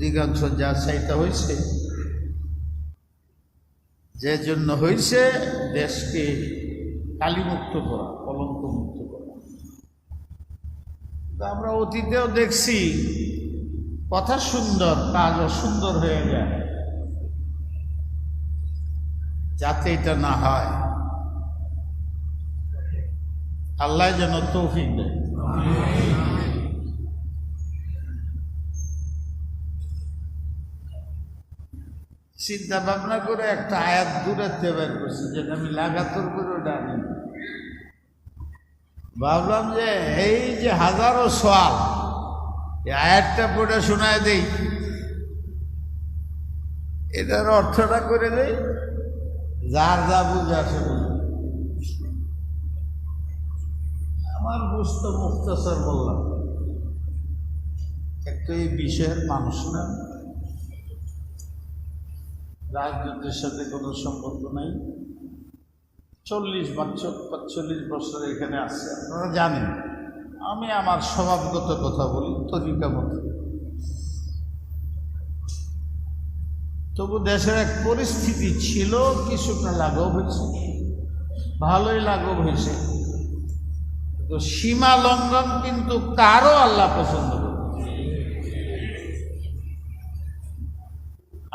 অধিকাংশ যা চাইতে হয়েছে যে জন্য হয়েছে দেশকে কালিমুক্ত করা কলঙ্ক মুক্ত করা আমরা অতীতেও দেখছি, কথা সুন্দর, কাজও সুন্দর হয়ে যায়। যাতে এটা না হয়। আল্লাহ যেন তৌফিক দেয়। চিন্তা ভাবনা করে একটা আয়াত দূরাতে বের করছি, যেটা আমি লাগাতর করে আনি ভাবলাম যে এই যে হাজারো সোয়াল এই আয়াতটা পড়ে শোনায় দেই। এটার অর্থটা করে দেই, যার যা বুঝে আসে আমার বুঝতো মুক্তসর বললাম, একটু এই বিষয়ের মানুষ না। রাজনীতির সাথে কোনো সম্পর্ক নাই। চল্লিশ বছর চল্লিশ বছর এখানে আছে, আপনারা জানেন। আমি আমার স্বভাবগত কথা বলি, তরিকা মতো। তবু দেশের এক পরিস্থিতি ছিল, কিছুটা লাঘব হয়েছে। ভালোই লাঘব হয়েছে। তো সীমা লঙ্ঘন কিন্তু কারও আল্লাহ পছন্দ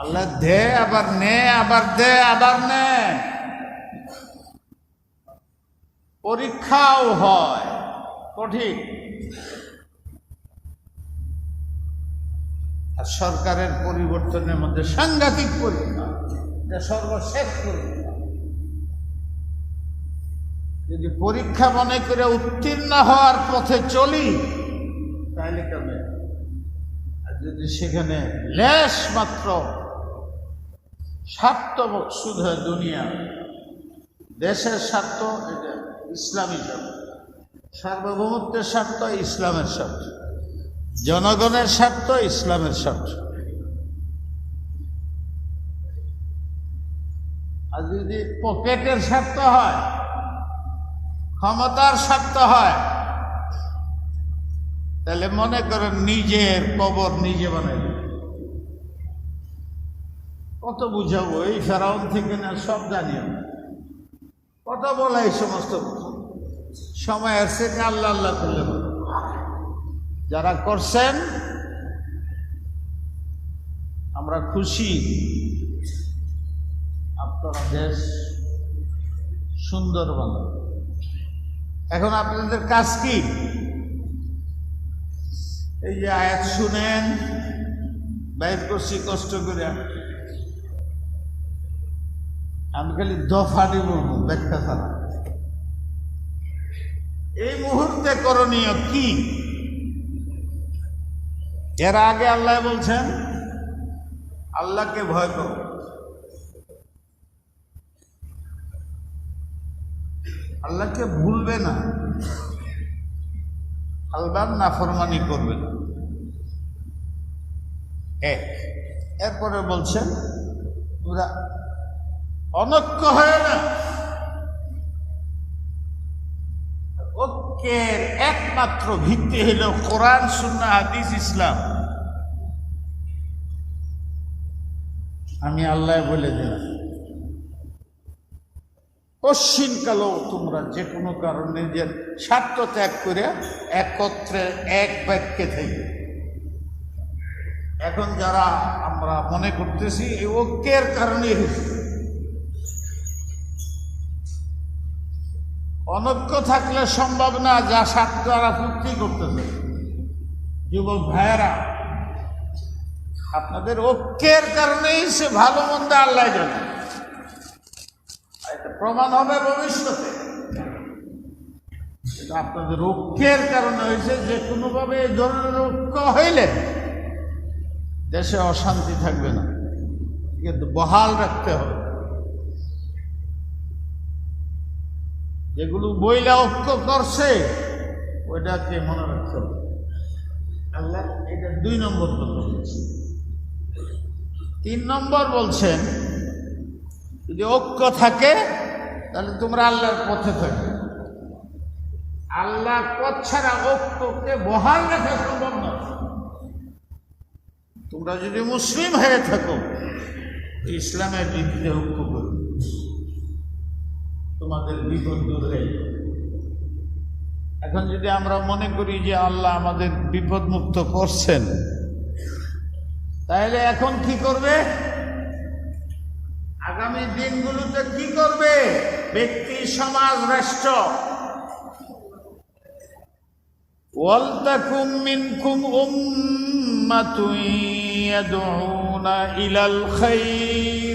আল্লাহ দে, আবার নে, আবার দে, আবার নে। পরীক্ষাও হয়, কঠিন। আর সরকারের পরিবর্তনের মধ্যে সাংঘাতিক পরীক্ষা, এটা সর্বশেষ পরীক্ষা। যদি পরীক্ষা মনে করে উত্তীর্ণ হওয়ার পথে চলি তাহলে কেমন? আর যদি সেখানে লেশ মাত্র স্বার্থ মকসুদ হয় দুনিয়া। দেশের স্বার্থ, এটা ইসলামী স্বার্থ। সার্বভৌমত্বের স্বার্থ, ইসলামের স্বার্থ। জনগণের স্বার্থ, ইসলামের স্বার্থ। আর যদি পকেটের স্বার্থ হয়, ক্ষমতার স্বার্থ হয়, তাহলে মনে করেন নিজের কবর নিজে বানাই কত বুঝাবো, এই ফেরাউন থেকে না সব জানি। কত বলে এই সমস্ত কথা। সময় আসছে আল্লাহ আল্লাহ করলে বলে। যারা করছেন, আমরা খুশি আপনারা দেশ সুন্দর বানান এখন আপনাদের কাজ কি এই যে আয়াত শুনেন, বাইর করছি, কষ্ট করে আমি খালি দফাটি বলব, ব্যাখ্যা ছাড়া। এই মুহূর্তে করণীয় কি? এর আগে আল্লাহ বলছেন, আল্লাহকে ভয় করো। আল্লাহকে ভুলবে না। আল্লাহর নাফরমানি করবে না। এক। এরপরে বলছেন ওরা অনক্য হয় না। ঐক্যের একমাত্র ভিত্তি হল কোরআন সুন্না হাদিস, ইসলাম। আমি আল্লাহ বলে দিলাম কশ্চিনকালেও তোমরা যে কোনো কারণে যে স্বার্থ ত্যাগ করে একত্রে এক বাক্যে থেকে। এখন যারা আমরা মনে করতেছি, এই ঐক্যের কারণে হয়েছে। অনৈক্য থাকলে সম্ভব না, যা তারা পূর্তি করতেছে। যুবক ভাইয়েরা, আপনাদের ঐক্যের কারণেই সে ভালো মন্দ আল্লাহ জানে। এটা প্রমাণ হবে ভবিষ্যতে। এটা আপনাদের ঐক্যের কারণে হয়েছে যে কোনোভাবে এই ধরনের ঐক্য হইলে দেশে অশান্তি থাকবে না। কিন্তু বহাল রাখতে হবে। যেগুলো বইলা ঐক্য করছে ওইটাকে মনে রাখতে হবে। আল্লাহ, এটা দুই নম্বর কথা বলছে। তিন নম্বর বলছেন, যদি ঐক্য থাকে, তাহলে তোমরা আল্লাহর পথে থাকবে। আল্লাহর পথ ছাড়া ঐক্যকে বহাল রাখা সম্ভব নয় তোমরা যদি মুসলিম হয়ে থাকো, ইসলামের বিরুদ্ধে ঐক্য করো তোমাদের বিপদ দূর হয়ে যাবে। এখন যদি আমরা মনে করি যে আল্লাহ আমাদের বিপদ মুক্ত করছেন, তাহলে এখন কি করবে? আগামী দিনগুলোতে কি করবে? ব্যক্তি, সমাজ, রাষ্ট্র। ওয়ালতাকুম মিনকুম উম্মাতুন ইয়াদউনা ইলাল খাইর।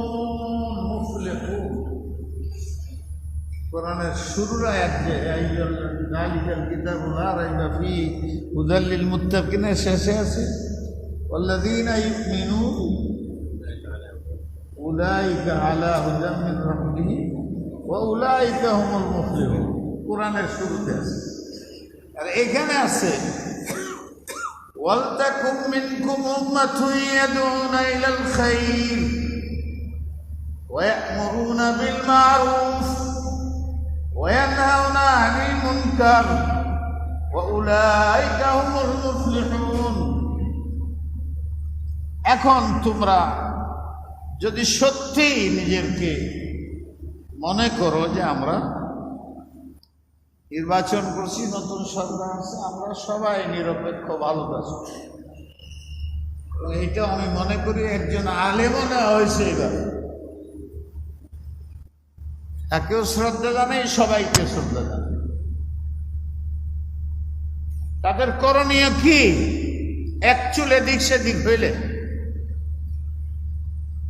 কোরআনের শুরুর আয়াত যে আইজাল কিতাব লা রাইবা ফি হুদাল লিল মুত্তাকিনের শেষে আছে, ওয়াল্লাযীনা ইউমিনুন উলাইকা আলা হুদাম মিন রাব্বিহি ওয়া উলাইকা হুমুল মুফলিহুন। কোরআনের শুরুতে আছে। আর এখানে আছে ওয়ালতাকুম মিনকুম উম্মাতুন ইয়াদউনা ইলাল খাইর ওয়া ইয়া'মুরুনা বিল মা'রুফ। وينهون عن المنكر وأولئك هم المفلحون এখন তোমরা যদি সত্যি নিজেরকে মনে করো যে আমরা নির্বাচন করছি নতুন সরকার আছে আমরা সবাই নিরপেক্ষ ভালোবাসি এবং এইটা আমি মনে করি একজন আলেমও নেওয়া হয়েছে এবার তাকেও শ্রদ্ধা জানাই, সবাইকে শ্রদ্ধা জানাই। তাদের করণীয় কি? এক চুলে দিক সেদিক হইলে।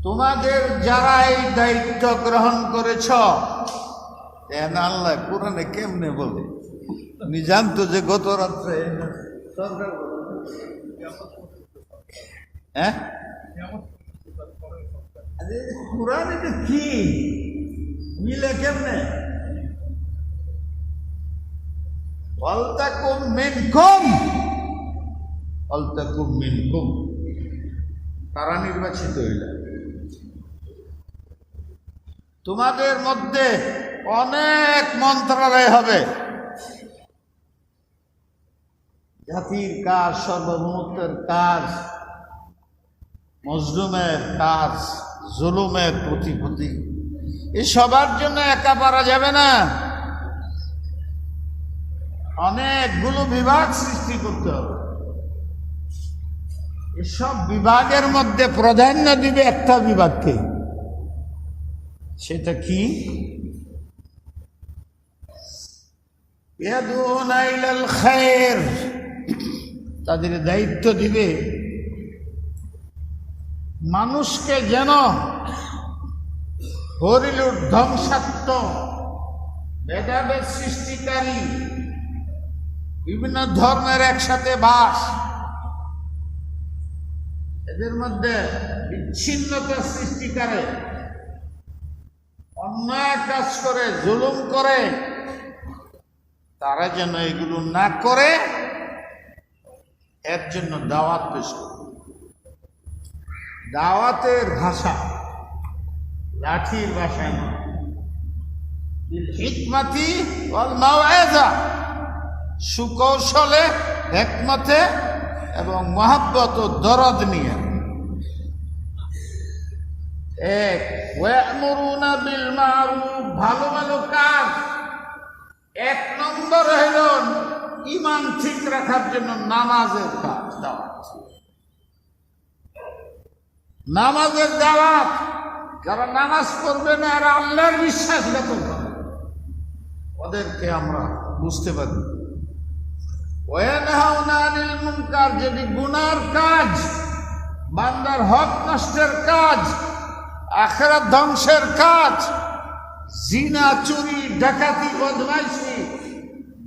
তোমাদের যারা এই দায়িত্ব গ্রহণ করেছ আল্লাহ কোরআনে কেমনে বলে? উনি জানতো যে গত রাত্রে হ্যাঁ? কোরআনে কি? মিলে কেমনে? তারা নির্বাচিত হইলেন তোমাদের মধ্যে অনেক মন্ত্রণালয় হবে। জাতির কাজ, সর্বভৌমত্বের কাজ, মজলুমের কাজ, জুলুমের প্রতিপতি সবার জন্য একা পারা যাবে না। অনেকগুলো বিভাগ সৃষ্টি করতে হবে। এসব বিভাগের মধ্যে প্রাধান্য দিবে একটা বিভাগকে। সেটা কি? তাদের দায়িত্ব দিবে। মানুষকে যেন হরিলুর ধ্বংসাত্মক ভেদাভেদ সৃষ্টিকারী, বিভিন্ন ধর্মের একসাথে বাস। এদের মধ্যে বিচ্ছিন্নতা সৃষ্টি করে, অন্যায় কাজ করে, জুলুম করে। তারা যেন এগুলো না করে, এর জন্য দাওয়াত পেশ করে দাওয়াতের ভাষা লাঠির ভাষায় নয় হিকমাতি সুকৌশলে একমতে এবং মহাব্বত ও দরদ নিয়ে। এক বিল ভালো ভালো কাজ। এক নম্বর হইল ইমান ঠিক রাখার জন্য নামাজের কাজ দাওয়াত। নামাজের দাওয়াত যারা নামাজ পড়বে না আর আল্লাহর বিশ্বাস করে ওদেরকে আমরা বুঝতে পারি। যদি গুনার কাজ, বান্দার হক নষ্টের কাজ, আখেরাত ধ্বংসের কাজ, জিনা, চুরি, ডাকাতি, বদমাইশি,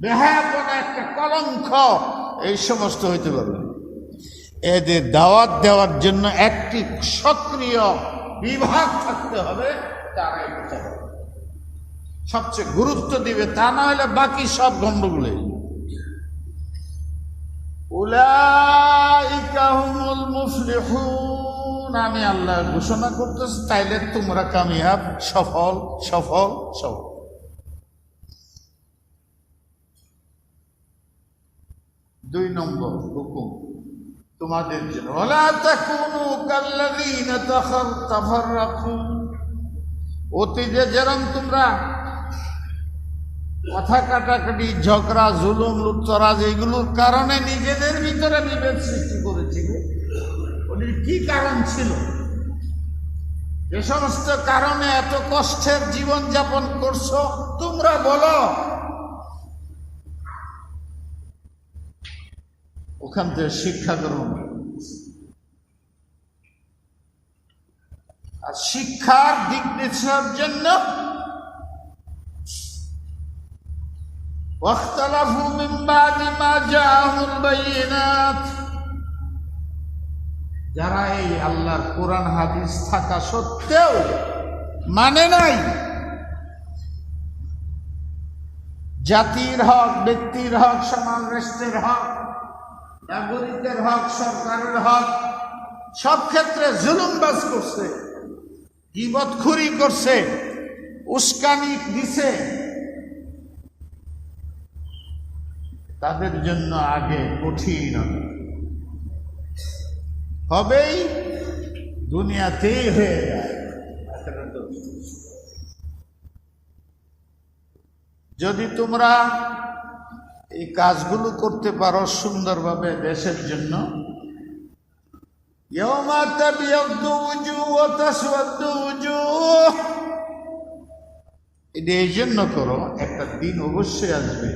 বেহায়াপনা, একটা কলঙ্ক, এই সমস্ত হইতে পারবে এদের দাওয়াত দেওয়ার জন্য একটি সক্রিয় বিভাগ থাকতে হবে, তারাই সবচেয়ে গুরুত্ব দিবে তা না হলে বাকি সব মুফলিহুন, আমি আল্লাহ ঘোষণা করতেছি, তাইলে তোমরা কামিয়াব, সফল সফল সফল। দুই নম্বর হুকুম। তোমাদের জন্য। তাফাররাকু অতীতে তোমরা কথা কাটাকাটি, ঝগড়া, জুলুম লুচ্চরাজ এগুলোর কারণে নিজেদের ভিতরে বিভেদ সৃষ্টি করেছিলে ওটির কি কারণ ছিল? যে সমস্ত কারণে এত কষ্টের জীবন যাপন করছ, তোমরা বলো। ওখান থেকে শিক্ষা গ্রহণ আর শিক্ষার দিক নির্দেশের জন্য واختلفوا من بعد ما جاءهم البينات যারা এই আল্লাহর কোরআন হাদিস থাকা সত্ত্বেও মানে নাই জাতির হক ব্যক্তির হক সমাজ রাষ্ট্রের হক নাগরিকের হক, সরকারের হক, সব ক্ষেত্রে জুলুমবাজ করছে, গিবতখুরি করছে, উস্কানি দিছে। তাদের জন্য আগে কঠিন হবেই দুনিয়াতেই হয়ে যায়। যদি তোমরা এই কাজগুলো করতে পারো সুন্দরভাবে দেশের জন্য। এটা এই জন্য করো, একটা দিন অবশ্যই আসবে।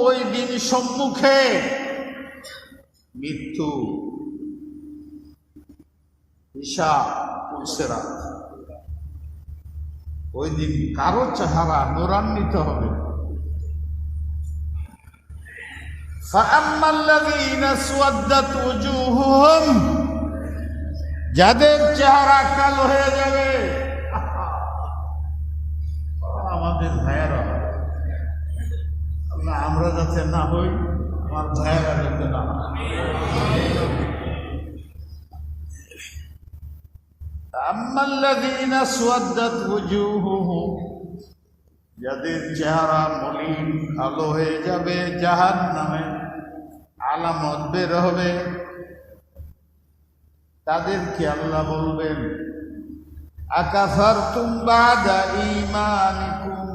ওই দিন সম্মুখে মৃত্যু হিসাব ওই দিন কারও চেহারা নোরান্বিত হবে। যাদের চেহারা কালো হয়ে যাবে আমাদের ভাইয়েরা আমরা যাতে না হই, আমার ভাইয়েরা যাতে না হয়। أما الذين اسودت وجوههم যাদের চেহারা মলিন কালো হয়ে যাবে জাহান নামে আলামত বের হবে তাদেরকে আল্লাহ বলবেন আকাফার তুম্বাদা ইমানিকুম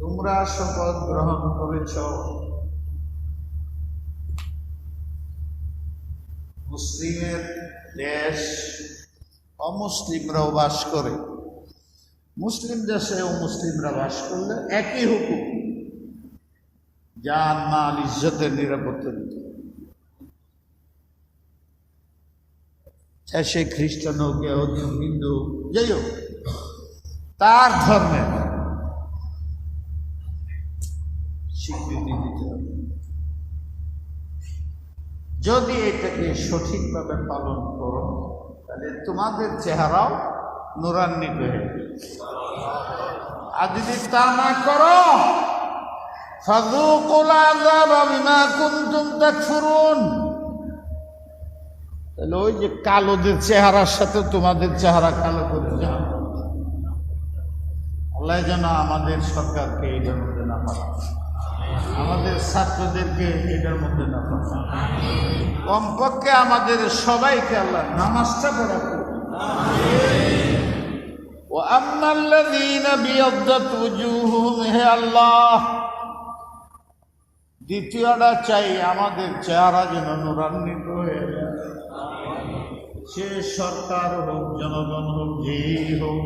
তোমরা শপথ গ্রহণ করেছ মুসলিমের দেশ অমুসলিমরাও বাস করে। মুসলিম দেশে ও মুসলিমরা বাস করলে একই হুকুম যান মাল ইজ্জতের নিরাপত্তা দিতে। সে খ্রিস্টান হোক, ইহুদি হিন্দু যাই হোক, তার ধর্মের স্বীকৃতি দিতে হবে। যদি এটাকে সঠিকভাবে পালন করো, তাহলে তোমাদের চেহারাও নুরান্বিত হয়ে। আর যদি তা না করো তাহলে ওই যে কালোদের চেহারার সাথে তোমাদের চেহারা কালো করে যাও আল্লাহ যেন আমাদের সরকারকে এই মধ্যে না পাঠায় আমাদের ছাত্রদেরকে এটার মধ্যে না কমপক্ষে আমাদের সবাইকে আল্লাহ নামাজটা পড়া ও আমাল্লাযীনা বিয়াদদাত উজুহুহুম, হে আল্লাহ, দ্বিতীয়টা চাই আমাদের চেহারা যেন নুরান্বিত হয়ে যায়। সে সরকার হোক, জনগণ হোক, যেই হোক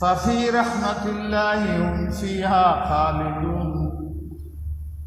ففي رحمة الله هم فيها خالدون.